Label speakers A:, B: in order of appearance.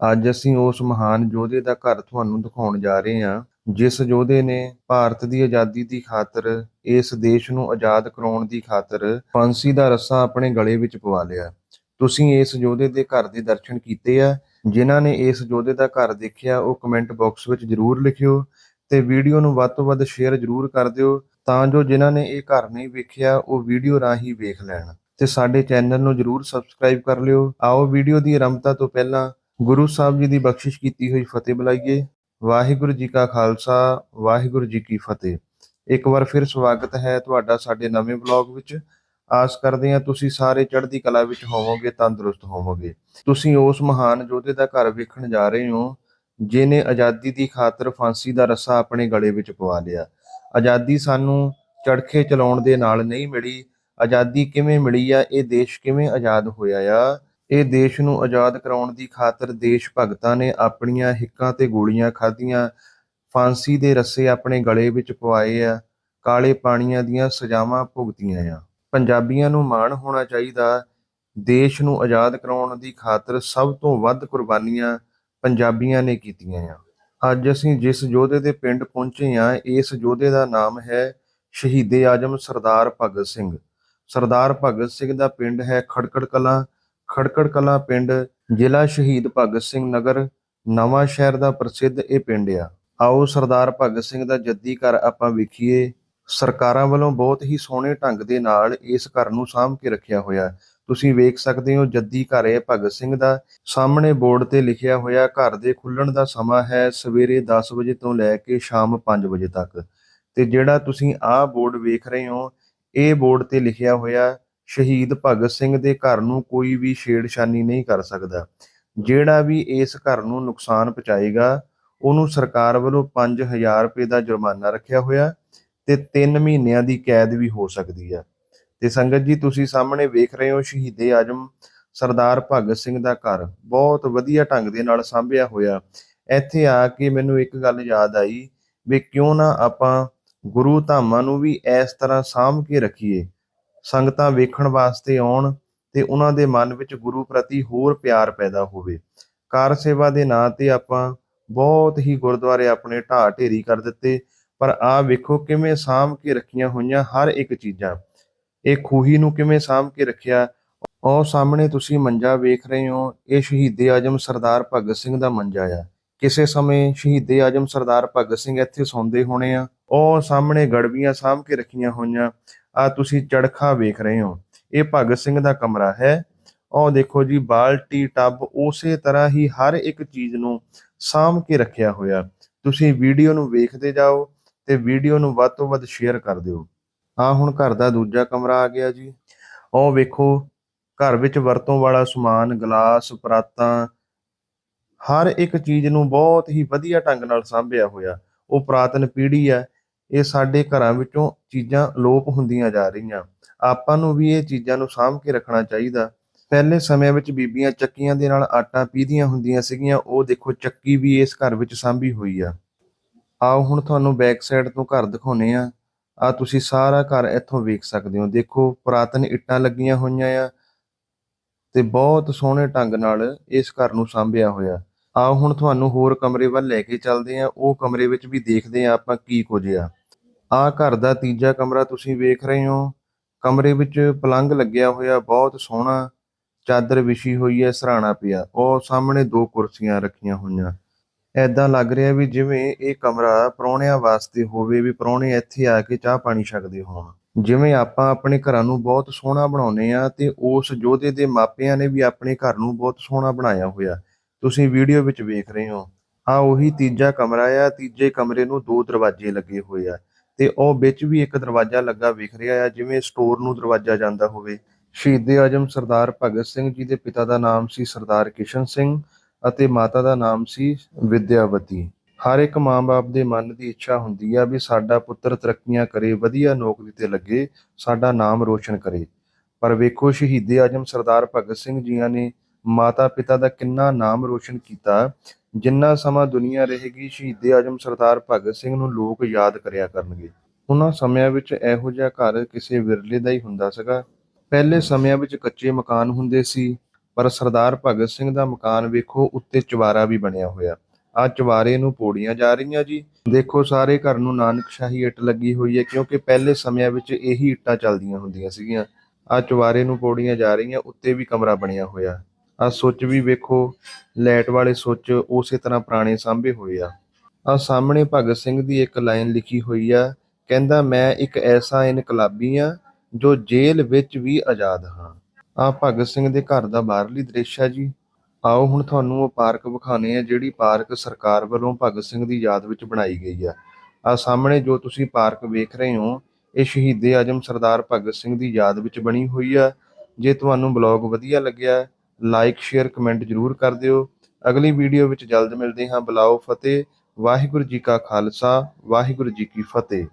A: ਅੱਜ ਅਸੀਂ ਉਸ ਮਹਾਨ ਯੋਧੇ ਦਾ ਘਰ ਤੁਹਾਨੂੰ ਦਿਖਾਉਣ ਜਾ ਰਹੇ ਹਾਂ, ਜਿਸ ਯੋਧੇ ਨੇ ਭਾਰਤ ਦੀ ਆਜ਼ਾਦੀ ਦੀ ਖਾਤਰ ਇਸ ਦੇਸ਼ ਨੂੰ ਆਜ਼ਾਦ ਕਰਾਉਣ ਦੀ ਖਾਤਰ ਫਾਂਸੀ ਦਾ ਰੱਸਾ ਆਪਣੇ ਗਲੇ ਵਿੱਚ ਪਵਾ ਲਿਆ। ਤੁਸੀਂ ਇਸ ਯੋਧੇ ਦੇ ਘਰ ਦੇ ਦਰਸ਼ਨ ਕੀਤੇ ਆ। ਜਿਨ੍ਹਾਂ ਨੇ ਇਸ ਯੋਧੇ ਦਾ ਘਰ ਦੇਖਿਆ, ਉਹ ਕਮੈਂਟ ਬਾਕਸ ਵਿੱਚ ਜਰੂਰ ਲਿਖਿਓ ਤੇ ਵੀਡੀਓ ਨੂੰ ਵੱਧ ਤੋਂ ਵੱਧ ਸ਼ੇਅਰ ਜਰੂਰ ਕਰ ਦਿਓ ਤਾਂ ਜੋ ਜਿਨ੍ਹਾਂ ਨੇ ਇਹ ਘਰ ਨਹੀਂ ਵੇਖਿਆ, ਉਹ ਵੀਡੀਓ ਰਾਹੀਂ ਵੇਖ ਲੈਣ। ਤੇ ਸਾਡੇ ਚੈਨਲ ਨੂੰ ਜਰੂਰ ਸਬਸਕ੍ਰਾਈਬ ਕਰ ਲਿਓ। ਆਓ ਵੀਡੀਓ ਦੀ ਆਰੰਭਤਾ ਤੋਂ ਪਹਿਲਾਂ ਗੁਰੂ ਸਾਹਿਬ ਜੀ ਦੀ ਬਖਸ਼ਿਸ਼ ਕੀਤੀ ਹੋਈ ਫਤਿਹ ਬੁਲਾਈਏ। ਵਾਹਿਗੁਰੂ ਜੀ ਕਾ ਖਾਲਸਾ, ਵਾਹਿਗੁਰੂ ਜੀ ਕੀ ਫਤਿਹ। ਇੱਕ ਵਾਰ ਫਿਰ ਸਵਾਗਤ ਹੈ ਤੁਹਾਡਾ ਸਾਡੇ ਨਵੇਂ ਵਲੌਗ ਵਿੱਚ। ਆਸ ਕਰਦੇ ਹਾਂ ਤੁਸੀਂ ਸਾਰੇ ਚੜ੍ਹਦੀ ਕਲਾ ਵਿੱਚ ਹੋਵੋਗੇ, ਤੰਦਰੁਸਤ ਹੋਵੋਗੇ। ਤੁਸੀਂ ਉਸ ਮਹਾਨ ਯੋਧੇ ਦਾ ਘਰ ਵੇਖਣ ਜਾ ਰਹੇ ਹੋ ਜਿਨੇ ਆਜ਼ਾਦੀ ਦੀ ਖਾਤਰ ਫਾਂਸੀ ਦਾ ਰੱਸਾ ਆਪਣੇ ਗਲੇ ਵਿੱਚ ਪਵਾ ਲਿਆ। ਆਜ਼ਾਦੀ ਸਾਨੂੰ ਚੜਖੇ ਚਲਾਉਣ ਦੇ ਨਾਲ ਨਹੀਂ ਮਿਲੀ। ਆਜ਼ਾਦੀ ਕਿਵੇਂ ਮਿਲੀ ਆ, ਇਹ ਦੇਸ਼ ਕਿਵੇਂ ਆਜ਼ਾਦ ਹੋਇਆ ਆ ਇਹ ਦੇਸ਼ ਨੂੰ ਆਜ਼ਾਦ ਕਰਾਉਣ ਦੀ ਖਾਤਰ ਦੇਸ਼ ਭਗਤਾਂ ਨੇ ਆਪਣੀਆਂ ਹਿੱਕਾਂ ਤੇ ਗੋਲੀਆਂ ਖਾਧੀਆਂ, ਫਾਂਸੀ ਦੇ ਰੱਸੇ ਆਪਣੇ ਗਲੇ ਵਿੱਚ ਪਵਾਏ ਆ, ਕਾਲੇ ਪਾਣੀਆਂ ਦੀਆਂ ਸਜ਼ਾਵਾਂ ਭੁਗਤੀਆਂ ਆ। ਪੰਜਾਬੀਆਂ ਨੂੰ ਮਾਣ ਹੋਣਾ ਚਾਹੀਦਾ, ਦੇਸ਼ ਨੂੰ ਆਜ਼ਾਦ ਕਰਾਉਣ ਦੀ ਖਾਤਰ ਸਭ ਤੋਂ ਵੱਧ ਕੁਰਬਾਨੀਆਂ ਪੰਜਾਬੀਆਂ ਨੇ ਕੀਤੀਆਂ ਆ। ਅੱਜ ਅਸੀਂ ਜਿਸ ਯੋਧੇ ਦੇ ਪਿੰਡ ਪਹੁੰਚੇ ਆ, ਇਸ ਯੋਧੇ ਦਾ ਨਾਮ ਹੈ ਸ਼ਹੀਦੇ ਆਜਮ ਸਰਦਾਰ ਭਗਤ ਸਿੰਘ। ਸਰਦਾਰ ਭਗਤ ਸਿੰਘ ਦਾ ਪਿੰਡ ਹੈ ਖੜਕੜ ਕਲਾਂ ਖੜਕੜ ਕਲਾਂ ਪਿੰਡ ਜ਼ਿਲ੍ਹਾ ਸ਼ਹੀਦ ਭਗਤ ਸਿੰਘ ਨਗਰ, ਨਵਾਂ ਸ਼ਹਿਰ ਦਾ ਪ੍ਰਸਿੱਧ ਇਹ ਪਿੰਡ ਆ। ਆਓ ਸਰਦਾਰ ਭਗਤ ਸਿੰਘ ਦਾ ਜੱਦੀ ਘਰ ਆਪਾਂ ਵੇਖੀਏ। ਸਰਕਾਰਾਂ ਵੱਲੋਂ ਬਹੁਤ ਹੀ ਸੋਹਣੇ ਢੰਗ ਦੇ ਨਾਲ ਇਸ ਘਰ ਨੂੰ ਸਾਂਭ ਕੇ ਰੱਖਿਆ ਹੋਇਆ। ਤੁਸੀਂ ਵੇਖ ਸਕਦੇ ਹੋ ਜੱਦੀ ਘਰ ਹੈ ਭਗਤ ਸਿੰਘ ਦਾ। ਸਾਹਮਣੇ ਬੋਰਡ ਤੇ ਲਿਖਿਆ ਹੋਇਆ, ਘਰ ਦੇ ਖੁੱਲਣ ਦਾ ਸਮਾਂ ਹੈ ਸਵੇਰੇ 10 ਵਜੇ ਤੋਂ ਲੈ ਕੇ ਸ਼ਾਮ 5 ਵਜੇ ਤੱਕ। ਤੇ ਜਿਹੜਾ ਤੁਸੀਂ ਆਹ ਬੋਰਡ ਵੇਖ ਰਹੇ ਹੋ, ਇਹ ਬੋਰਡ ਤੇ ਲਿਖਿਆ ਹੋਇਆ ਸ਼ਹੀਦ ਭਗਤ ਸਿੰਘ ਦੇ ਘਰ ਨੂੰ ਕੋਈ ਵੀ ਛੇੜਛਾਨੀ ਨਹੀਂ ਕਰ ਸਕਦਾ। ਜਿਹੜਾ ਵੀ ਇਸ ਘਰ ਨੂੰ ਨੁਕਸਾਨ ਪਹੁੰਚਾਏਗਾ, ਉਹਨੂੰ ਸਰਕਾਰ ਵੱਲੋਂ 5000 ਰੁਪਏ ਦਾ ਜੁਰਮਾਨਾ ਰੱਖਿਆ ਹੋਇਆ ਤੇ 3 ਮਹੀਨਿਆਂ ਦੀ ਕੈਦ ਵੀ ਹੋ ਸਕਦੀ ਹੈ ਤੇ ਸੰਗਤ ਜੀ, ਤੁਸੀਂ ਸਾਹਮਣੇ ਵੇਖ ਰਹੇ ਹੋ ਸ਼ਹੀਦੇ ਆਜਮ ਸਰਦਾਰ ਭਗਤ ਸਿੰਘ ਦਾ ਘਰ। ਬਹੁਤ ਵਧੀਆ ਢੰਗ ਦੇ ਨਾਲ ਸਾਂਭਿਆ ਹੋਇਆ। ਇੱਥੇ ਆ ਕੇ ਮੈਨੂੰ ਇੱਕ ਗੱਲ ਯਾਦ ਆਈ ਵੀ ਕਿਉਂ ਨਾ ਆਪਾਂ ਗੁਰੂ ਧਾਮਾਂ ਨੂੰ ਵੀ ਇਸ ਤਰ੍ਹਾਂ ਸਾਂਭ ਕੇ ਰੱਖੀਏ। ਸੰਗਤਾਂ ਵੇਖਣ ਵਾਸਤੇ ਆਉਣ ਤੇ ਉਹਨਾਂ ਦੇ ਮਨ ਵਿੱਚ ਗੁਰੂ ਪ੍ਰਤੀ ਹੋਰ ਪਿਆਰ ਪੈਦਾ ਹੋਵੇ। ਕਾਰ ਸੇਵਾ ਦੇ ਨਾਂ ਤੇ ਆਪਾਂ ਬਹੁਤ ਹੀ ਗੁਰਦੁਆਰੇ ਆਪਣੇ ਢਾਹ ਢੇਰੀ ਕਰ ਦਿੱਤੇ, ਪਰ ਆ ਵੇਖੋ ਕਿਵੇਂ ਸਾਂਭ ਕੇ ਰੱਖੀਆਂ ਹੋਈਆਂ ਹਰ ਇੱਕ ਚੀਜ਼ਾਂ। ਇਹ ਖੂਹੀ ਨੂੰ ਕਿਵੇਂ ਸਾਂਭ ਕੇ ਰੱਖਿਆ? ਉਹ ਸਾਹਮਣੇ ਤੁਸੀਂ ਮੰਜਾ ਵੇਖ ਰਹੇ ਹੋ, ਇਹ ਸ਼ਹੀਦੇ ਆਜਮ ਸਰਦਾਰ ਭਗਤ ਸਿੰਘ ਦਾ ਮੰਜਾ ਆ। ਕਿਸੇ ਸਮੇਂ ਸ਼ਹੀਦੇ ਆਜਮ ਸਰਦਾਰ ਭਗਤ ਸਿੰਘ ਇੱਥੇ ਸੌਂਦੇ ਹੋਣੇ ਆ। ਉਹ ਸਾਹਮਣੇ ਗੜਵੀਆਂ ਸਾਂਭ ਕੇ ਰੱਖੀਆਂ ਹੋਈਆਂ। ਆ ਤੁਸੀਂ ਚੜਖਾ ਵੇਖ ਰਹੇ ਹੋ। ਇਹ ਭਗਤ ਸਿੰਘ ਦਾ ਕਮਰਾ ਹੈ। ਉਹ ਦੇਖੋ ਜੀ, ਬਾਲਟੀ, ਟੱਬ ਉਸੇ ਤਰ੍ਹਾਂ ਹੀ ਹਰ ਇੱਕ ਚੀਜ਼ ਨੂੰ ਸਾਂਭ ਕੇ ਰੱਖਿਆ ਹੋਇਆ। ਤੁਸੀਂ ਵੀਡੀਓ ਨੂੰ ਵੇਖਦੇ ਜਾਓ ਤੇ ਵੀਡੀਓ ਨੂੰ ਵੱਧ ਤੋਂ ਵੱਧ ਸ਼ੇਅਰ ਕਰ ਦਿਓ। ਆ ਹੁਣ ਘਰ ਦਾ ਦੂਜਾ ਕਮਰਾ ਆ ਗਿਆ ਜੀ। ਉਹ ਵੇਖੋ, ਘਰ ਵਿੱਚ ਵਰਤੋਂ ਵਾਲਾ ਸਮਾਨ, ਗਲਾਸ, ਪਰਾਤਾਂ, ਹਰ ਇੱਕ ਚੀਜ਼ ਨੂੰ ਬਹੁਤ ਹੀ ਵਧੀਆ ਢੰਗ ਨਾਲ ਸਾਂਭਿਆ ਹੋਇਆ। ਉਹ ਪੁਰਾਤਨ ਪੀੜ੍ਹੀ ਹੈ। ਇਹ ਸਾਡੇ ਘਰਾਂ ਵਿੱਚੋਂ ਚੀਜ਼ਾਂ ਲੋਪ ਹੁੰਦੀਆਂ ਜਾ ਰਹੀਆਂ। ਆਪਾਂ ਨੂੰ ਵੀ ਇਹ ਚੀਜ਼ਾਂ ਨੂੰ ਸਾਂਭ ਕੇ ਰੱਖਣਾ ਚਾਹੀਦਾ। ਪਹਿਲੇ ਸਮਿਆਂ ਵਿੱਚ ਬੀਬੀਆਂ ਚੱਕੀਆਂ ਦੇ ਨਾਲ ਆਟਾ ਪੀਹਦੀਆਂ ਹੁੰਦੀਆਂ ਸੀਗੀਆਂ, ਉਹ ਦੇਖੋ ਚੱਕੀ ਵੀ ਇਸ ਘਰ ਵਿੱਚ ਸਾਂਭੀ ਹੋਈ ਆ। ਆਓ ਹੁਣ ਤੁਹਾਨੂੰ ਬੈਕ ਸਾਈਡ ਤੋਂ ਘਰ ਦਿਖਾਉਨੇ ਆ ਆ ਤੁਸੀਂ ਸਾਰਾ ਘਰ ਇੱਥੋਂ ਵੇਖ ਸਕਦੇ ਹੋ। ਦੇਖੋ ਪੁਰਾਤਨ ਇੱਟਾਂ ਲੱਗੀਆਂ ਹੋਈਆਂ ਆ ਤੇ ਬਹੁਤ ਸੋਹਣੇ ਢੰਗ ਨਾਲ ਇਸ ਘਰ ਨੂੰ ਸਾਂਭਿਆ ਹੋਇਆ। ਆਓ ਹੁਣ ਤੁਹਾਨੂੰ ਹੋਰ ਕਮਰੇ ਵੱਲ ਲੈ ਕੇ ਚੱਲਦੇ ਆ ਉਹ ਕਮਰੇ ਵਿੱਚ ਵੀ ਦੇਖਦੇ ਆ ਆਪਾਂ ਕੀ ਕੁਝ ਆ। ਆ ਘਰ ਦਾ ਤੀਜਾ ਕਮਰਾ ਤੁਸੀਂ ਵੇਖ ਰਹੇ ਹੋ। ਕਮਰੇ ਵਿੱਚ ਪਲੰਗ ਲੱਗਿਆ ਹੋਇਆ, ਬਹੁਤ ਸੋਹਣਾ। ਚਾਦਰ ਵਿਛੀ ਹੋਈ ਹੈ, ਸਰਾਣਾ ਪਿਆ। ਉਹ ਸਾਹਮਣੇ ਦੋ ਕੁਰਸੀਆਂ ਰੱਖੀਆਂ ਹੋਈਆਂ। ਐਦਾਂ ਲੱਗ ਰਿਹਾ ਵੀ ਜਿਵੇਂ ਇਹ ਕਮਰਾ ਪ੍ਰਾਹੁਣਿਆਂ ਵਾਸਤੇ ਹੋਵੇ, ਵੀ ਪ੍ਰਾਹੁਣੇ ਇੱਥੇ ਆ ਕੇ ਚਾਹ ਪਾਣੀ ਛਕਦੇ ਹੋਣ। ਜਿਵੇਂ ਆਪਾਂ ਆਪਣੇ ਘਰਾਂ ਨੂੰ ਬਹੁਤ ਸੋਹਣਾ ਬਣਾਉਨੇ ਆ ਤੇ ਉਸ ਯੋਧੇ ਦੇ ਮਾਪਿਆਂ ਨੇ ਵੀ ਆਪਣੇ ਘਰ ਨੂੰ ਬਹੁਤ ਸੋਹਣਾ ਬਣਾਇਆ ਹੋਇਆ। ਤੁਸੀਂ ਵੀਡੀਓ ਵਿੱਚ ਵੇਖ ਰਹੇ ਹੋ। ਆ ਉਹੀ ਤੀਜਾ ਕਮਰਾ ਆ, ਤੀਜੇ ਕਮਰੇ ਨੂੰ ਦੋ ਦਰਵਾਜ਼ੇ ਲੱਗੇ ਹੋਏ ਆ। ਤੇ ਉਹ ਵਿੱਚ ਵੀ ਇੱਕ ਦਰਵਾਜ਼ਾ ਲੱਗਾ ਵਿਖ ਰਿਹਾ ਆ, ਜਿਵੇਂ ਸਟੋਰ ਨੂੰ ਦਰਵਾਜ਼ਾ ਜਾਂਦਾ ਹੋਵੇ। ਸ਼ਹੀਦੇ ਆਜਮ ਸਰਦਾਰ ਭਗਤ ਸਿੰਘ ਜੀ ਦੇ ਪਿਤਾ ਦਾ ਨਾਮ ਸੀ ਸਰਦਾਰ ਕਿਸ਼ਨ ਸਿੰਘ ਅਤੇ ਮਾਤਾ ਦਾ ਨਾਮ ਸੀ ਵਿਦਿਆਵਤੀ। ਹਰ ਇੱਕ ਮਾਂ-ਬਾਪ ਦੇ ਮਨ ਦੀ ਇੱਛਾ ਹੁੰਦੀ ਆ ਵੀ ਸਾਡਾ ਪੁੱਤਰ ਤਰੱਕੀਆਂ ਕਰੇ, ਵਧੀਆ ਨੌਕਰੀ ਤੇ ਲੱਗੇ, ਸਾਡਾ ਨਾਮ ਰੋਸ਼ਨ ਕਰੇ। ਪਰ ਵੇਖੋ, ਸ਼ਹੀਦੇ ਆਜਮ ਸਰਦਾਰ ਭਗਤ ਸਿੰਘ ਜੀਆਂ ਨੇ ਮਾਤਾ ਪਿਤਾ ਦਾ ਕਿੰਨਾ ਨਾਮ ਰੋਸ਼ਨ ਕੀਤਾ ਜਿੰਨਾ ਸਮਾਂ ਦੁਨੀਆ ਰਹੇਗੀ, ਸ਼ਹੀਦੇ ਆਜਮ ਸਰਦਾਰ ਭਗਤ ਸਿੰਘ ਨੂੰ ਲੋਕ ਯਾਦ ਕਰਿਆ ਕਰਨਗੇ। ਉਹਨਾਂ ਸਮਿਆਂ ਵਿੱਚ ਇਹੋ ਜਿਹਾ ਘਰ ਕਿਸੇ ਵਿਰਲੇ ਦਾ ਹੀ ਹੁੰਦਾ ਸੀਗਾ। ਪਹਿਲੇ ਸਮਿਆਂ ਵਿੱਚ ਕੱਚੇ ਮਕਾਨ ਹੁੰਦੇ ਸੀ, ਪਰ ਸਰਦਾਰ ਭਗਤ ਸਿੰਘ ਦਾ ਮਕਾਨ ਵੇਖੋ, ਉੱਤੇ ਚੁਬਾਰਾ ਵੀ ਬਣਿਆ ਹੋਇਆ। ਆ ਚੁਬਾਰੇ ਨੂੰ ਪੌੜੀਆਂ ਜਾ ਰਹੀਆਂ ਜੀ। ਦੇਖੋ, ਸਾਰੇ ਘਰ ਨੂੰ ਨਾਨਕਸ਼ਾਹੀ ਇੱਟ ਲੱਗੀ ਹੋਈ ਹੈ, ਕਿਉਂਕਿ ਪਹਿਲੇ ਸਮਿਆਂ ਵਿੱਚ ਇਹੀ ਇੱਟਾਂ ਚੱਲਦੀਆਂ ਹੁੰਦੀਆਂ ਸੀਗੀਆਂ। ਆ ਚੁਬਾਰੇ ਨੂੰ ਪੌੜੀਆਂ ਜਾ ਰਹੀਆਂ, ਉੱਤੇ ਵੀ ਕਮਰਾ ਬਣਿਆ ਹੋਇਆ। ਆ ਸੁੱਚ ਵੀ ਵੇਖੋ, ਲਾਈਟ ਵਾਲੇ ਸੁੱਚ ਉਸੇ ਤਰ੍ਹਾਂ ਪੁਰਾਣੇ ਸਾਂਭੇ ਹੋਏ ਆ। ਆ ਸਾਹਮਣੇ ਭਗਤ ਸਿੰਘ ਦੀ ਇੱਕ ਲਾਈਨ ਲਿਖੀ ਹੋਈ ਆ, ਕਹਿੰਦਾ, ਮੈਂ ਇੱਕ ਐਸਾ ਇਨਕਲਾਬੀ ਆ ਜੋ ਜੇਲ੍ਹ ਵਿੱਚ ਵੀ ਆਜ਼ਾਦ ਹਾਂ। ਆ ਭਗਤ ਸਿੰਘ ਦੇ ਘਰ ਦਾ ਬਾਹਰਲੀ ਦ੍ਰਿਸ਼ ਆ ਜੀ। ਆਓ ਹੁਣ ਤੁਹਾਨੂੰ ਉਹ ਪਾਰਕ ਵਿਖਾਣੇ ਆ ਜਿਹੜੀ ਪਾਰਕ ਸਰਕਾਰ ਵੱਲੋਂ ਭਗਤ ਸਿੰਘ ਦੀ ਯਾਦ ਵਿੱਚ ਬਣਾਈ ਗਈ ਆ। ਆ ਸਾਹਮਣੇ ਜੋ ਤੁਸੀਂ ਪਾਰਕ ਵੇਖ ਰਹੇ ਹੋ, ਇਹ ਸ਼ਹੀਦੇ ਆਜਮ ਸਰਦਾਰ ਭਗਤ ਸਿੰਘ ਦੀ ਯਾਦ ਵਿੱਚ ਬਣੀ ਹੋਈ ਆ। ਜੇ ਤੁਹਾਨੂੰ ਬਲੌਗ ਵਧੀਆ ਲੱਗਿਆ ਲਾਈਕ ਸ਼ੇਅਰ ਕਮੈਂਟ ਜਰੂਰ ਕਰ ਦਿਓ। ਅਗਲੀ ਵੀਡੀਓ ਵਿੱਚ ਜਲਦ ਮਿਲਦੇ ਹਾਂ। ਬੁਲਾਓ ਫਤਿਹ। ਵਾਹਿਗੁਰੂ ਜੀ ਕਾ ਖਾਲਸਾ। ਵਾਹਿਗੁਰੂ ਜੀ ਕੀ ਫਤਿਹ।